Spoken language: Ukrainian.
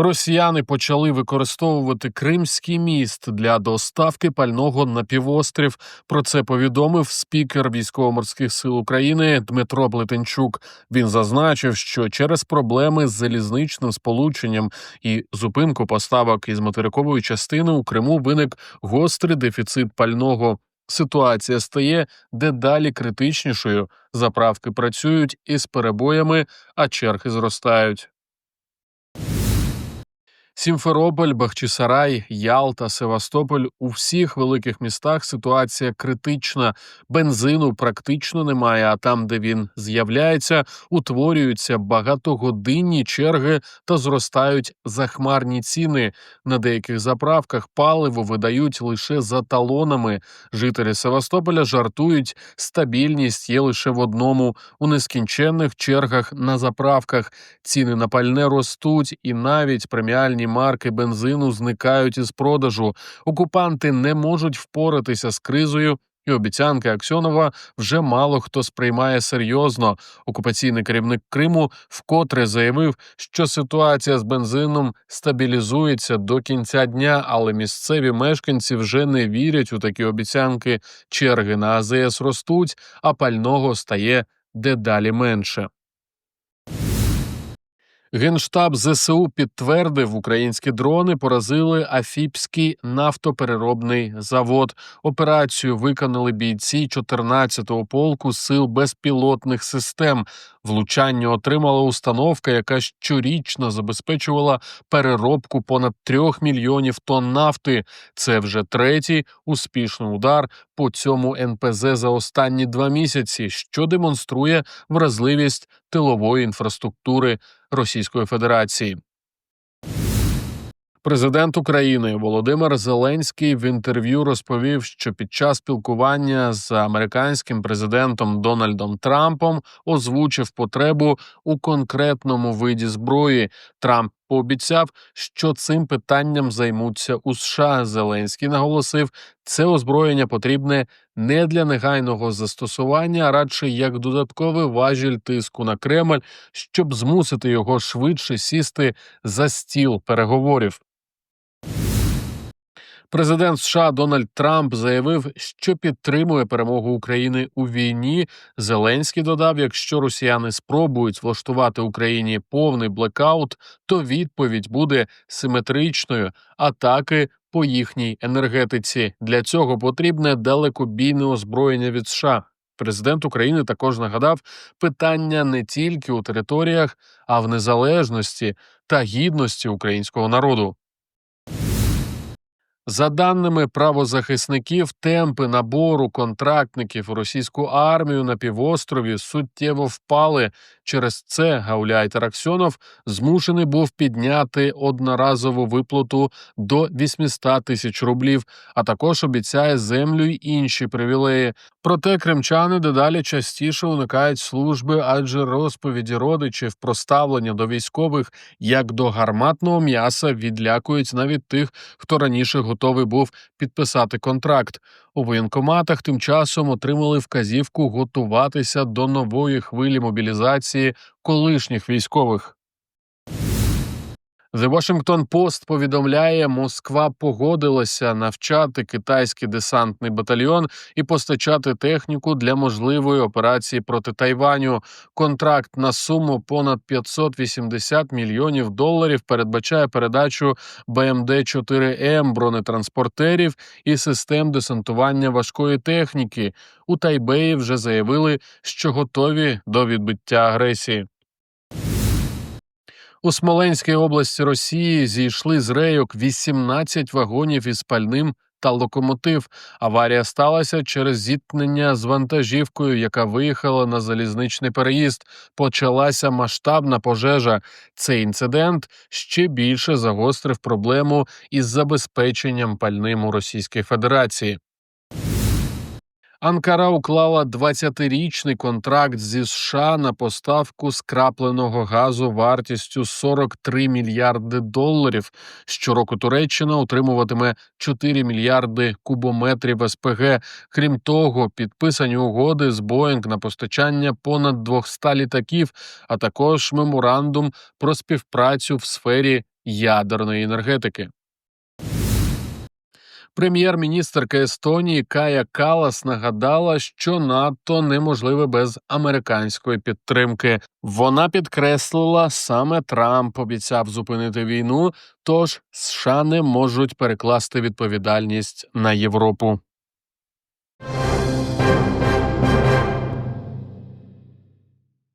Росіяни почали використовувати Кримський міст для доставки пального на півострів. Про це повідомив спікер військово-морських сил України Дмитро Плетенчук. Він зазначив, що через проблеми з залізничним сполученням і зупинку поставок із материкової частини у Криму виник гострий дефіцит пального. Ситуація стає дедалі критичнішою. Заправки працюють із перебоями, а черги зростають. Сімферополь, Бахчисарай, Ялта, Севастополь у всіх великих містах ситуація критична. Бензину практично немає. А там, де він з'являється, утворюються багатогодинні черги та зростають захмарні ціни. На деяких заправках паливо видають лише за талонами. Жителі Севастополя жартують, стабільність є лише в одному у нескінченних чергах на заправках. Ціни на пальне ростуть, і навіть преміальні марки бензину зникають із продажу. Окупанти не можуть впоратися з кризою. І обіцянки Аксьонова вже мало хто сприймає серйозно. Окупаційний керівник Криму вкотре заявив, що ситуація з бензином стабілізується до кінця дня, але місцеві мешканці вже не вірять у такі обіцянки. Черги на АЗС ростуть, а пального стає дедалі менше. Генштаб ЗСУ підтвердив, українські дрони поразили Афіпський нафтопереробний завод. Операцію виконали бійці 14-го полку сил безпілотних систем. Влучання отримала установка, яка щорічно забезпечувала переробку понад трьох мільйонів тонн нафти. Це вже третій успішний удар по цьому НПЗ за останні два місяці, що демонструє вразливість тилової інфраструктури Російської Федерації. Президент України Володимир Зеленський в інтерв'ю розповів, що під час спілкування з американським президентом Дональдом Трампом озвучив потребу у конкретному виді зброї. Трамп пообіцяв, що цим питанням займуться у США. Зеленський наголосив, це озброєння потрібне не для негайного застосування, а радше як додатковий важіль тиску на Кремль, щоб змусити його швидше сісти за стіл переговорів. Президент США Дональд Трамп заявив, що підтримує перемогу України у війні. Зеленський додав: якщо росіяни спробують влаштувати Україні повний блекаут, то відповідь буде симетричною атаки по їхній енергетиці. Для цього потрібне далекобійне озброєння від США. Президент України також нагадав питання не тільки у територіях, а в незалежності та гідності українського народу. За даними правозахисників, темпи набору контрактників у російську армію на півострові суттєво впали. Через це Гауляйтер Аксьонов змушений був підняти одноразову виплату до 800 тисяч рублів, а також обіцяє землю й інші привілеї. Проте кримчани дедалі частіше уникають служби, адже розповіді родичів про ставлення до військових як до гарматного м'яса відлякують навіть тих, хто раніше готовий був підписати контракт. У воєнкоматах тим часом отримали вказівку готуватися до нової хвилі мобілізації колишніх військових. The Washington Post повідомляє, Москва погодилася навчати китайський десантний батальйон і постачати техніку для можливої операції проти Тайваню. Контракт на суму понад 580 мільйонів доларів передбачає передачу БМД 4 М бронетранспортерів і систем десантування важкої техніки. У Тайбеї вже заявили, що готові до відбиття агресії. У Смоленській області Росії зійшли з рейок 18 вагонів із пальним та локомотив. Аварія сталася через зіткнення з вантажівкою, яка виїхала на залізничний переїзд. Почалася масштабна пожежа. Цей інцидент ще більше загострив проблему із забезпеченням пальним у Російській Федерації. Анкара уклала 20-річний контракт зі США на поставку скрапленого газу вартістю 43 мільярди доларів. Щороку Туреччина отримуватиме 4 мільярди кубометрів СПГ. Крім того, підписані угоди з Боїнг на постачання понад 200 літаків, а також меморандум про співпрацю в сфері ядерної енергетики. Прем'єр-міністерка Естонії Кая Калас нагадала, що НАТО неможливе без американської підтримки. Вона підкреслила, саме Трамп обіцяв зупинити війну, тож США не можуть перекласти відповідальність на Європу.